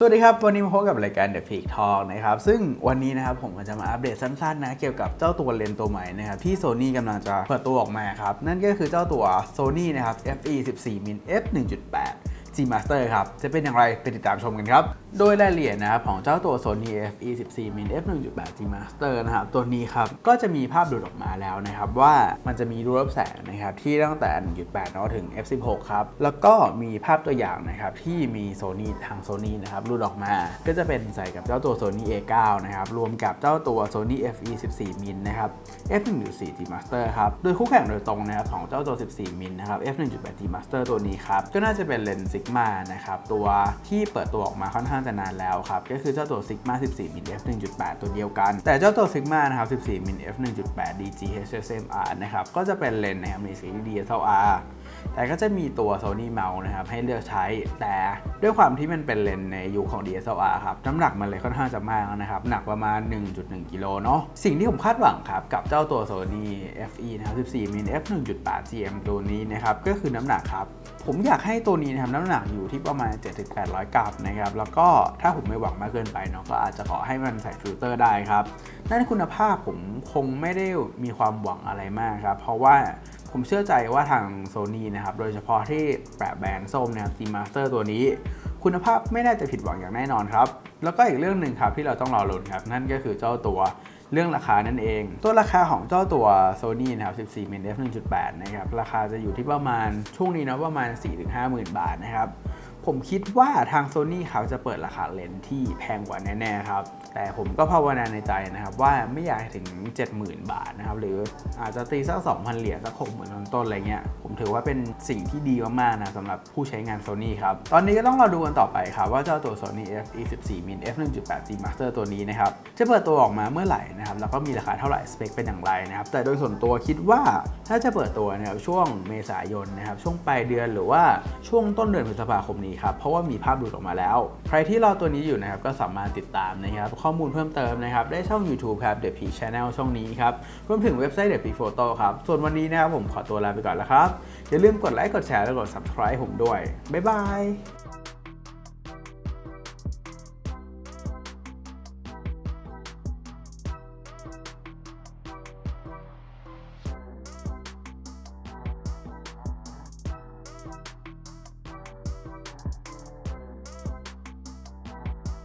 สวัสดีครับ วันนี้มาพบกับรายการ The Peak Talk นะครับ ซึ่งวันนี้นะครับผมก็จะมาอัปเดตสั้นๆนะ เกี่ยวกับเจ้าตัวเลนส์ตัวใหม่นะครับที่ Sony กำลังจะเปิดตัวออกมาครับ นั่นก็คือเจ้าตัว Sony นะครับ FE 14 min f 1.8 G Master ครับ จะเป็นอย่างไรไปติดตามชมกันครับ โดยรายละเอียดนะครับของเจ้าตัว Sony FE 14 min f 1.8 G Master นะครับ ตัวนี้ครับ ก็จะมีภาพหลุดออกมาแล้วนะครับว่ามันจะมีรูรับแสงนะครับที่ตั้งแต่ 1.8นาะถึง f16 ครับ แล้วก็มีภาพตัวอย่างนะครับที่มี Sony ทาง Sony นะครับหลุดออกมา ก็จะเป็นใส่กับเจ้าตัว Sony A9 นะครับรวมกับเจ้าตัว Sony FE 14 min นะครับ f 1.4 G Master ครับโดยคู่แข่งโดยตรงนะครับของเจ้าตัว 14มิลนะครับ f 1.8 G Master ตัวนี้ครับก็น่าจะเป็นเลนส์ Sigma นะครับ ตัวที่เปิดตัวออกมาค่อนข้างจะนานแล้วครับ ก็คือเจ้าตัว Sigma 14มิล f 1.8 ตัวเดียวกัน แต่เจ้าตัว Sigma นะครับ 14มิล f 1.8 DG HSMR นะครับ ก็จะเป็นเลนส์นะครับในสี DSLR แต่ก็จะมีตัว Sony Mount นะครับ ให้เลือกใช้ แต่ด้วยความที่มันเป็นเลนส์ในยุคของ DSLR ครับ น้ำหนักมันเลยค่อนข้างจะมากนะครับ หนักประมาณ 1.1 กิโลเนาะ สิ่งที่ผมคาดหวังครับ กับเจ้าตัว Sony FE นะครับ 14มิล f 1.8 GM ตัวนี้นะครับ ก็คือน้ำหนักครับ ผมอยากให้ตัวนี้นะครับน้ำหนักอยู่ที่ประมาณ 7-800 กรัมนะครับ แล้วก็ถ้าผมไม่หวังมากเกินไปเนาะก็อาจจะขอให้มันใส่ฟิลเตอร์ได้ครับด้านคุณภาพผมคงไม่ได้มีความหวังอะไรมากครับ เพราะว่าผมเชื่อใจว่าทาง Sony นะครับ โดยเฉพาะที่แปะแบรนด์ส้มนะครับ G Master ตัวนี้ คุณภาพไม่น่าจะผิดหวังอย่างแน่นอนครับ แล้วก็อีกเรื่องหนึ่งครับที่เราต้องรอลุ้นครับ นั่นก็คือเจ้าตัว เรื่องราคานั่นเอง ตัวราคาของเจ้าตัว Sony นะครับ 14มิล f 1.8 นะครับ ราคาจะอยู่ที่ประมาณช่วงนี้นะประมาณ 4-5หมื่นบาทนะครับ ผมคิดว่าทาง Sony เขาจะเปิดราคาเลนส์ที่แพงกว่าแน่ๆครับ แต่ผมก็ภาวนาในใจนะครับ ว่าไม่อยากถึง 70,000 บาทนะครับ หรืออาจจะตีสัก 2,000 เหรียญสัก 60,000 ต้นๆอะไรเงี้ย ผมถือว่าเป็นสิ่งที่ดีมากๆนะสำหรับผู้ใช้งาน Sony ครับ ตอนนี้ก็ต้องรอดูกันต่อไปครับ ว่าเจ้าตัว Sony FE 14 min f 1.8 G Master ตัวนี้นะครับ จะเปิดตัวออกมาเมื่อไหร่นะครับแล้วก็มีราคาเท่าไหร่สเปคเป็นอย่างไรนะครับแต่โดยส่วนตัวคิดว่าถ้าจะเปิดตัวนะครับช่วงเมษายนนะครับช่วงปลายเดือนหรือว่าช่วงต้นเดือนพฤษภาคมนี้ครับเพราะว่ามีภาพหลุดออกมาแล้ว ใครที่รอตัวนี้อยู่นะครับก็สามารถติดตามนะครับข้อมูลเพิ่มเติมนะครับได้ช่อง YouTube ครับ The p Channel ช่องนี้ครับรวมถึงเว็บไซต์ The p Photo ครับส่วนวันนี้นะครับผมขอตัวลาไปก่อนแล้วครับอย่าลืมกดไลค์กดแชร์และกด subscribe ผมด้วยบ๊ายบาย